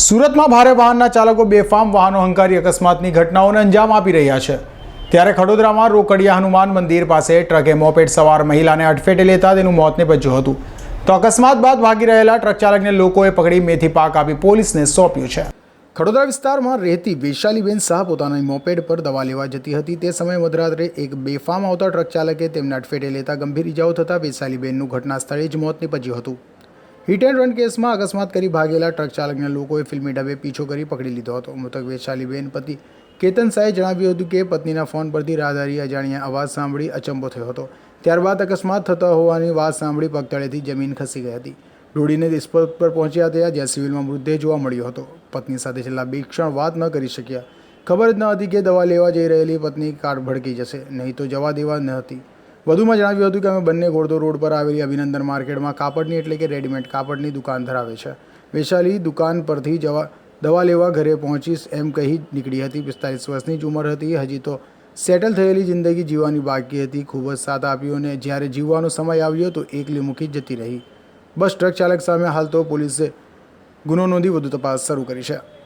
સુરતમાં ભારે વાહનના ચાલકો બેફામ વાહનો હંકારી અકસ્માતની ઘટનાઓને અંજામ આપી રહ્યા છે. ત્યારે ખડોદરામાં રોકડિયા હનુમાન મંદિર પાસે ટ્રકે મોપેડ સવાર મહિલાને અડફેટે લેતા તેનું મોત નિપજ્યું હતું. તો અકસ્માત બાદ ભાગી રહેલા ટ્રક ચાલકને લોકોએ પકડી મેથી પાક આપી પોલીસને સોંપ્યું છે. ખડોદરા વિસ્તારમાં રહેતી વૈશાલીબેન શાહ પોતાની મોપેડ પર દવા લેવા જતી હતી. તે સમયે મધરાત્રે એક બેફામ આવતા ટ્રક ચાલકે તેમને અડફેટે લેતા ગંભીર ઇજાઓ થતાં વૈશાલીબેનનું ઘટના સ્થળે જ મોત નિપજ્યું હતું. હિટ એન્ડ રન કેસમાં અકસ્માત કરી ભાગેલા ટ્રક ચાલકને લોકોએ ફિલ્મી ઢબે પીછો કરી પકડી લીધો હતો. મૃતક વૈશાલીબેન પતિ કેતન શાહે જણાવ્યું હતું કે પત્નીના ફોન પરથી રાહદારી અજાણ્યા અવાજ સાંભળી અચંબો થયો હતો. ત્યારબાદ અકસ્માત થતો હોવાની વાત સાંભળી પગતળેથી જમીન ખસી ગઈ હતી. દોડીને સ્પોટ પર પહોંચ્યા હતા જ્યાં સિવિલમાં મૃતદેહ જોવા મળ્યો હતો. પત્ની સાથે છેલ્લા બે ક્ષણ વાત ન કરી શક્યા. ખબર જ ન હતી કે દવા લેવા જઈ રહેલી પત્ની કાર ભડકી જશે. નહીં તો જવા દેવા ન હતી. વધુમાં જણાવ્યું હતું કે અમે બંને ઘોડદો રોડ પર આવેલી અભિનંદન માર્કેટમાં કાપડની એટલે કે રેડીમેડ કાપડની દુકાન ધરાવે છે. વૈશાલી દુકાન પરથી જવા, દવા લેવા ઘરે પહોંચીશ એમ કહી નીકળી હતી. પિસ્તાલીસ વર્ષની જ ઉંમર હતી. હજી તો સેટલ થયેલી જિંદગી જીવવાની બાકી હતી. ખૂબ જ સાથ આપ્યો અને જ્યારે જીવવાનો સમય આવ્યો તો એકલી મૂકી જતી રહી. બસ ટ્રક ચાલક સામે હાલ તો પોલીસે ગુનો નોંધી વધુ તપાસ શરૂ કરી છે.